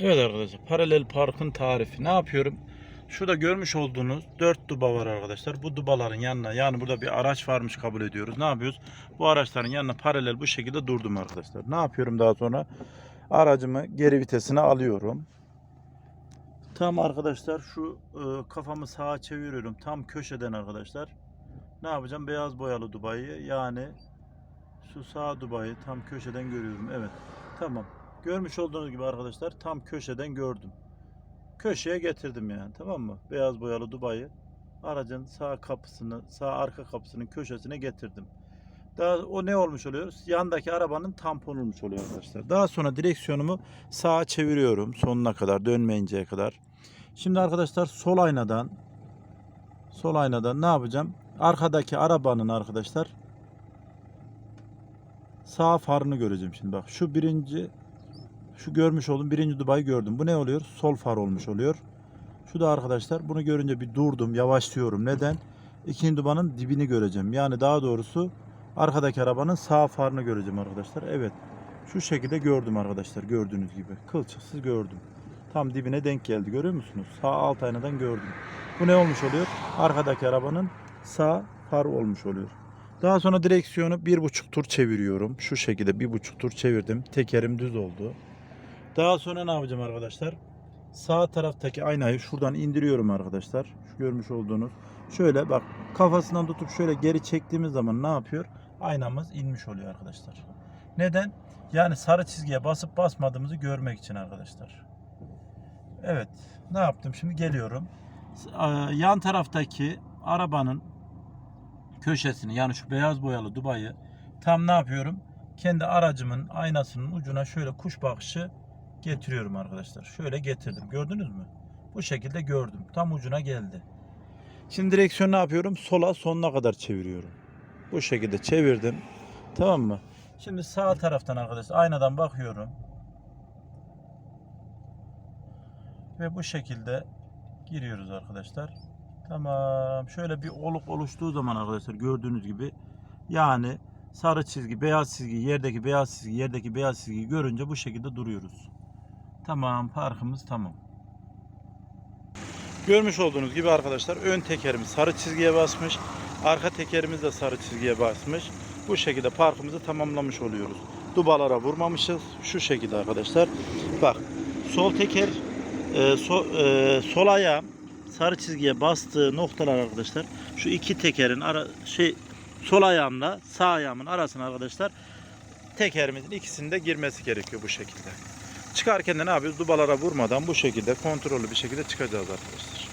Evet arkadaşlar paralel parkın tarifi ne yapıyorum? Şurada görmüş olduğunuz 4 duba var arkadaşlar. Bu dubaların yanına yani burada bir araç varmış kabul ediyoruz. Ne yapıyoruz? Bu araçların yanına paralel bu şekilde durdum arkadaşlar. Ne yapıyorum daha sonra? Aracımı geri vitesine alıyorum. Tam arkadaşlar şu e, kafamı sağa çeviriyorum. Tam köşeden arkadaşlar. Ne yapacağım? Beyaz boyalı dubayı yani şu sağ dubayı tam köşeden görüyorum. Evet. Tamam. Görmüş olduğunuz gibi arkadaşlar tam köşeden gördüm. Köşeye getirdim yani tamam mı? Beyaz boyalı Dubai'yi aracın sağ kapısını, sağ arka kapısının köşesine getirdim. Daha o ne olmuş oluyor? Yandaki arabanın tamponu olmuş oluyor arkadaşlar. Daha sonra direksiyonumu sağa çeviriyorum sonuna kadar dönmeyinceye kadar. Şimdi arkadaşlar sol aynadan sol aynadan ne yapacağım? Arkadaki arabanın arkadaşlar sağ farını göreceğim şimdi bak. Şu birinci şu görmüş olduğum birinci Dubai gördüm. Bu ne oluyor? Sol far olmuş oluyor. Şu da arkadaşlar bunu görünce bir durdum, yavaşlıyorum. Neden? İkinci dubanın dibini göreceğim. Yani daha doğrusu arkadaki arabanın sağ farını göreceğim arkadaşlar. Evet. Şu şekilde gördüm arkadaşlar. Gördüğünüz gibi. Kılçıksız gördüm. Tam dibine denk geldi. Görüyor musunuz? Sağ alt aynadan gördüm. Bu ne olmuş oluyor? Arkadaki arabanın sağ far olmuş oluyor. Daha sonra direksiyonu bir buçuk tur çeviriyorum. Şu şekilde bir buçuk tur çevirdim. Tekerim düz oldu. Daha sonra ne yapacağım arkadaşlar? Sağ taraftaki aynayı şuradan indiriyorum arkadaşlar. Şu görmüş olduğunuz. Şöyle bak kafasından tutup şöyle geri çektiğimiz zaman ne yapıyor? Aynamız inmiş oluyor arkadaşlar. Neden? Yani sarı çizgiye basıp basmadığımızı görmek için arkadaşlar. Evet. Ne yaptım? Şimdi geliyorum. S- e, Yan taraftaki arabanın köşesini yani şu beyaz boyalı Dubai'yi tam ne yapıyorum? Kendi aracımın aynasının ucuna şöyle kuş bakışı getiriyorum arkadaşlar. Şöyle getirdim. Gördünüz mü? Bu şekilde gördüm. Tam ucuna geldi. Şimdi direksiyonu ne yapıyorum? Sola sonuna kadar çeviriyorum. Bu şekilde çevirdim. Tamam mı? Şimdi sağ taraftan arkadaşlar aynadan bakıyorum. Ve bu şekilde giriyoruz arkadaşlar. Tamam. Şöyle bir oluk oluştuğu zaman arkadaşlar gördüğünüz gibi yani sarı çizgi, beyaz çizgi, yerdeki beyaz çizgi, yerdeki beyaz çizgiyi görünce bu şekilde duruyoruz. Tamam, parkımız tamam. Görmüş olduğunuz gibi arkadaşlar ön tekerimiz sarı çizgiye basmış. Arka tekerimiz de sarı çizgiye basmış. Bu şekilde parkımızı tamamlamış oluyoruz. Dubalara vurmamışız. Şu şekilde arkadaşlar. Bak sol teker e, so, e, sol ayağım sarı çizgiye bastığı noktalar arkadaşlar. Şu iki tekerin ara, şey sol ayağımla sağ ayağımın arasına arkadaşlar tekerimizin ikisinde girmesi gerekiyor bu şekilde. Çıkarken de ne yapıyoruz? Dubalara vurmadan bu şekilde kontrollü bir şekilde çıkacağız arkadaşlar.